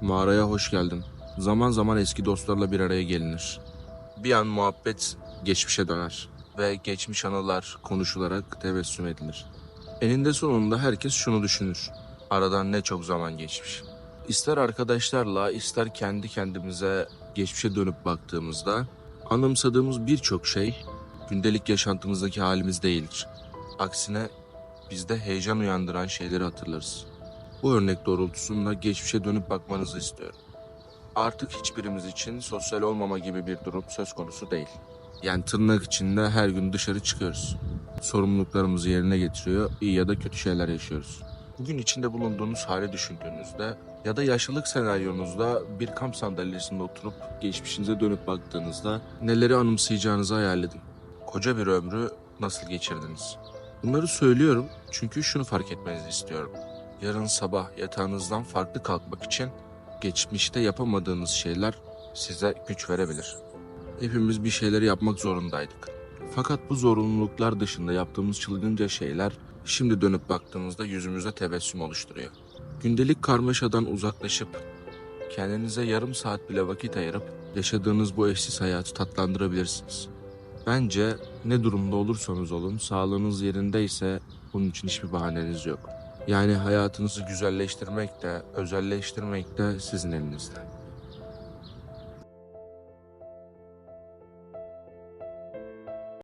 Mağaraya hoş geldin. Zaman zaman eski dostlarla bir araya gelinir. Bir an muhabbet geçmişe döner ve geçmiş anılar konuşularak tebessüm edilir. Eninde sonunda herkes şunu düşünür. Aradan ne çok zaman geçmiş. İster arkadaşlarla ister kendi kendimize geçmişe dönüp baktığımızda anımsadığımız birçok şey gündelik yaşantımızdaki halimiz değildir. Aksine bizde heyecan uyandıran şeyleri hatırlarız. Bu örnek doğrultusunda geçmişe dönüp bakmanızı istiyorum. Artık hiçbirimiz için sosyal olmama gibi bir durum söz konusu değil. Yani tırnak içinde her gün dışarı çıkıyoruz. Sorumluluklarımızı yerine getiriyor, iyi ya da kötü şeyler yaşıyoruz. Bugün içinde bulunduğunuz hali düşündüğünüzde ya da yaşlılık senaryonuzda bir kamp sandalyesinde oturup geçmişinize dönüp baktığınızda neleri anımsayacağınızı hayal edin. Koca bir ömrü nasıl geçirdiniz? Bunları söylüyorum çünkü şunu fark etmenizi istiyorum. Yarın sabah yatağınızdan farklı kalkmak için geçmişte yapamadığınız şeyler size güç verebilir. Hepimiz bir şeyleri yapmak zorundaydık. Fakat bu zorunluluklar dışında yaptığımız çılgınca şeyler şimdi dönüp baktığımızda yüzümüze tebessüm oluşturuyor. Gündelik karmaşadan uzaklaşıp kendinize yarım saat bile vakit ayırıp yaşadığınız bu eşsiz hayatı tatlandırabilirsiniz. Bence ne durumda olursanız olun sağlığınız yerindeyse bunun için hiçbir bahaneniz yok. Yani hayatınızı güzelleştirmek de, özelleştirmek de sizin elinizde.